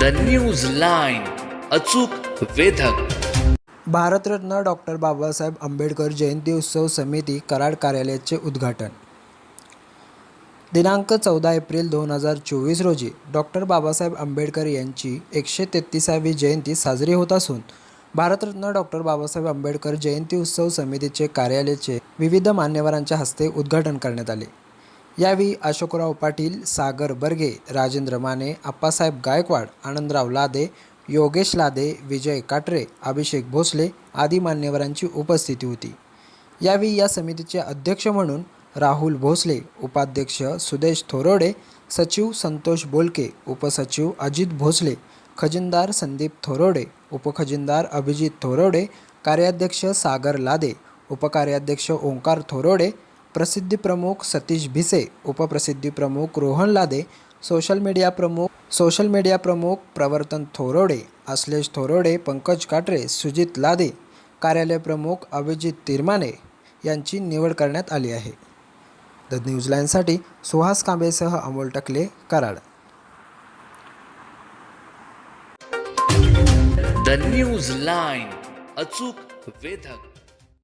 The news line अचूक वेधक. Bharat Ratna doctor Babasaheb Ambedkar जयंती उत्सव समिती कराड कार्यालयाचे उद्घाटन. दिनांक चौदा एप्रिल दोन हजार चोवीस रोजी डॉक्टर बाबासाहेब आंबेडकर यांची एकशे तेहतीसावी जयंती साजरी होत असून भारतरत्न डॉक्टर बाबासाहेब आंबेडकर जयंती उत्सव समितीचे कार्यालयाचे विविध मान्यवरांच्या हस्ते उद्घाटन करण्यात आले. यावेळी अशोकराव पाटील सागर बर्गे राजेंद्र माने आप्पासाहेब गायकवाड आनंदराव लादे योगेश लादे विजय काटरे अभिषेक भोसले आदी मान्यवरांची उपस्थिती होती. यावेळी या समितीचे अध्यक्ष म्हणून राहुल भोसले उपाध्यक्ष सुदेश थोरोडे सचिव संतोष बोलके उपसचिव अजित भोसले खजिनदार संदीप थोरोडे उपखजिनदार अभिजित थोरोडे कार्याध्यक्ष सागर लादे उपकार्याध्यक्ष ओंकार थोरोडे प्रसिद्धी प्रमुख सतीश भिसे उपप्रसिद्धी प्रमुख रोहन लादे सोशल मीडिया प्रमुख सोशल मीडिया प्रमुख प्रवर्तन थोरोडे अश्लेष थोरोडे पंकज काटरे सुजित लादे कार्यालय प्रमुख अभिजित तिरमाने यांची निवड करण्यात आली आहे. द न्यूज लाईनसाठी Suhas कांबेसह Amol Takle Karad. The news line अचूक वेधक.